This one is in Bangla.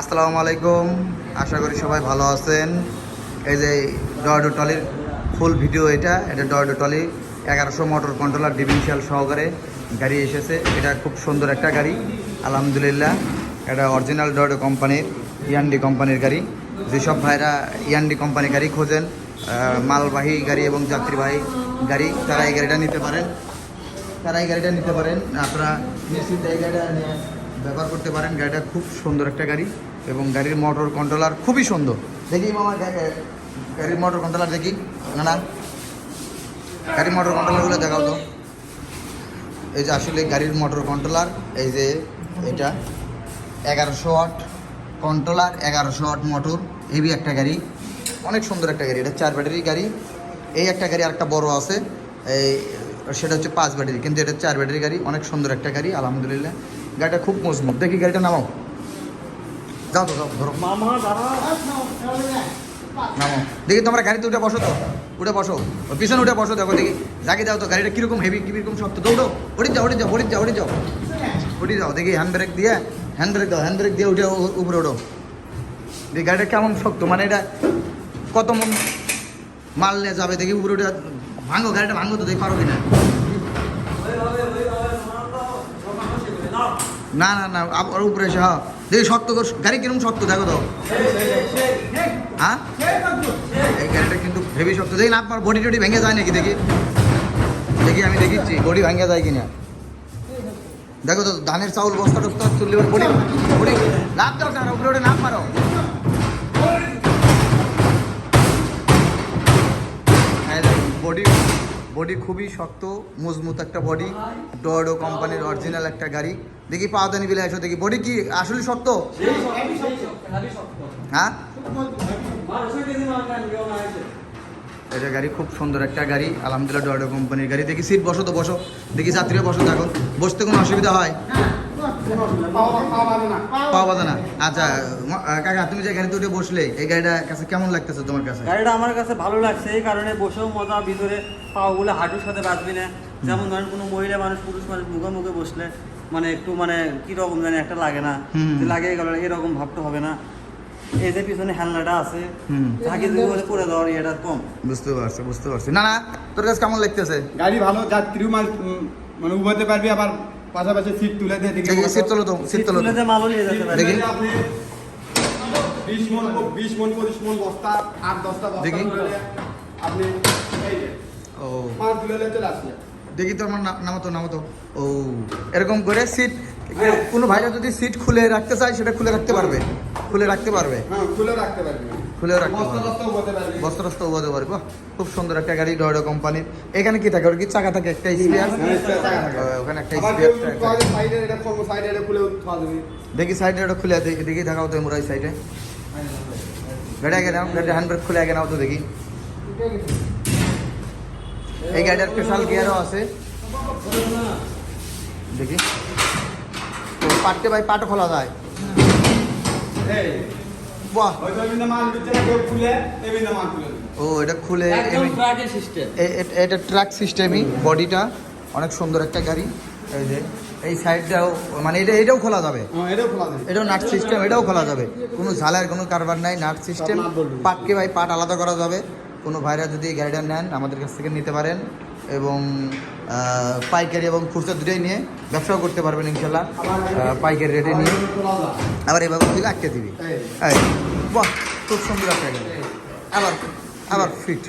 আসসালামু আলাইকুম। আশা করি সবাই ভালো আছেন। এই যে ডয়ডো টলির ফুল ভিডিও এটা। এটা ডয়ডো টলি এগারোশো মোটর কন্ট্রোলার ডিভিনশিয়াল সহকারে গাড়ি এসেছে। এটা খুব সুন্দর একটা গাড়ি। আলহামদুলিল্লাহ, এটা অরিজিনাল ডয়ডো কোম্পানির, ইয়ান্ডি কোম্পানির গাড়ি। যেসব ভাইরা ইয়ান্ডি কোম্পানি গাড়ি খোঁজেন মালবাহী গাড়ি এবং যাত্রীবাহী গাড়ি, তারা এই গাড়িটা নিতে পারেন। তারা এই গাড়িটা নিতে পারেন। আপনারা নিশ্চিত এই গাড়িটা ব্যবহার করতে পারেন। গাড়িটা খুব সুন্দর একটা গাড়ি এবং গাড়ির মোটর কন্ট্রোলার খুবই সুন্দর। দেখি মামা গাড়ির মোটর কন্ট্রোলার দেখি। না না। গাড়ির মোটর কন্ট্রোলারগুলো দেখাও তো। এই যে আসলে গাড়ির মোটর কন্ট্রোলার এই যে এটা এগারোশো ওয়াট কন্ট্রোলার এগারোশো ওয়াট মোটর হেভি একটা গাড়ি। অনেক সুন্দর একটা গাড়ি। এটা চার ব্যাটারি গাড়ি। এই একটা গাড়ি আরেকটা বড় আছে। এই, সেটা হচ্ছে পাঁচ ব্যাটারি কিন্তু এটা চার ব্যাটারি গাড়ি। অনেক সুন্দর একটা গাড়ি, আলহামদুলিল্লাহ। গাড়িটা খুব মজবুত। দেখি গাড়িটা নামাও। যাও তো যাও ধরো। নামো দেখি তোমরা গাড়িতে উঠে বসো তো। উঠে বসো। ও পিছনে উঠে বসো দেখো দেখি। জাগি দাও তো গাড়িটা কীরকম হেভি কীরকম শক্ত। দৌড়ো। উঠে যাও উঠে যাও উঠে যাও উঠে যাও। উঠে যাও দেখি হ্যান্ড ব্রেক দিয়ে হ্যান্ড ব্রেক দাও হ্যান্ড ব্রেক দিয়ে উঠে উপরে ওঠো। দেখি গাড়িটা কেমন শক্ত মানে এটা কত মন মাল নিয়ে যাবে? দেখি উপরে উঠে ভাঙো গাড়িটা ভাঙো তো দেখি পারো কিনা। না না না আবার উপরে এসে হ্যাঁ। দেখি শক্ত গাড়ি কীরকম শক্ত, দেখো তো। হ্যাঁ? এই গাড়িটা কিন্তু হেভি শক্ত। দেখি না আপনার বডি টডি ভেঙে যায় নাকি, দেখি। দেখি, আমি দেখিচ্ছি বডি ভেঙে যায় কিনা। দেখো তো, ধানের চাউল বস্তা টস্তা তুললে বডি বডি লাভ না উপরে ওঠে লাভ মারো। বডি খুবই শক্ত, মজবুত একটা বডি ডোডো কোম্পানির অরিজিনাল একটা গাড়ি। দেখি পাওয়াদানি বিলে আসো দেখি বডি কি আসলে শক্ত? হ্যাঁ? এটা গাড়ি খুব সুন্দর একটা গাড়ি, আলহামদুলিল্লাহ ডয়ডো কোম্পানির গাড়ি। দেখি সিট বসো তো, বসো। দেখি যাত্রীরা বসো, দেখো। বসতে কোনো অসুবিধা হয়? পাওয়া বাদা না আচ্ছা কাকা তুমি যে গাড়িতে উঠে বসলে এই গাড়িটা কাছে কেমন লাগতেছে তোমার কাছে? গাড়িটা আমার কাছে ভালো লাগছে এই কারণে বসেও মজা ভিতরে পাগুলো হাঁটুর সাথে বাঁধবি না। যেমন ধরেন কোনো মহিলা মানুষ পুরুষ মানুষ মুখে মুখে বসলে মানে একটু মানে কীরকম জানি একটা লাগে না। লাগে গেল এরকম ভাবতে হবে না। এই যে পিছনে হেলনাটা আছে হুম। ঝাঁকি দিয়ে বলে পরে দেওয়ার এটা কম। বুঝতে পারছি বুঝতে পারছি। না না তোর কাছে কেমন লাগতেছে? গাড়ি ভালো যাত্রীও মাল মানে উঠাতে পারবি আবার পাশাপাশি সিট তুলে দিয়ে দেখি সিট তোলো তো সিট তুলে তো। মালও নিয়ে যেতে দেখি। আপনি মন বিশ মন পঁচিশ মন বস্তা আট দশটা বস্তা দেখি। আপনি এই ও। মাল তুলে নিয়ে চলে আসলে দেখি তোর নাম নামতো নামতো। ও এরকম করে সিট কোনো ভাইরা যদি সিট খুলে রাখতে চায় সেটা খুলে রাখতে পারবে। খুলে রাখতে পারবে। হ্যাঁ খুলে রাখতে পারবি। খুলেও রাখতে বস্তা টস্তা উবাতে পারবে খুব সুন্দর একটা গাড়ি ডয়ডো কোম্পানির এখানে কি থাকে? ওর কি চাকা থাকে? একটা স্পেয়ার হ্যাঁ। ওখানে একটা স্পেয়ার সাইডে এটা করব সাইডে এটা খুলে দেখি খুলে দেখি দেখি দেখাও তো মোরাই সাইডে গাড়ি আগে নাও গাড়ি হ্যান্ড ব্রেক খুলে আগে নাও তো দেখি। এই গাড়িটার স্পেশাল গিয়ারও আছে। দেখি। তো পাটতে ভাই পাটও খোলা যায়। বাহ। ও এটা খুলে এটা ট্রাক সিস্টেমই বডিটা অনেক সুন্দর একটা গাড়ি। এই যে এই সাইডটাও মানে এটা এটাও খোলা যাবে। হ্যাঁ এটাও খোলা দেবে এটাও নাট সিস্টেম এটাও খোলা যাবে। কোনো ঝালের কোনো কারবার নাই নাট সিস্টেম পাটকে ভাই পাট আলাদা করা যাবে। কোনো ভাইরা যদি গাড়িটা নেন আমাদের কাছ থেকে নিতে পারেন। এবং পাইকারি এবং খুচরা দুটোই নিয়ে ব্যবসাও করতে পারবেন ইনশাল্লাহ পাইকারি রেটে নিয়ে। আবার এভাবে তুই আটকে দিবি। বাহ, খুব সুন্দর একটা আবার আবার ফিট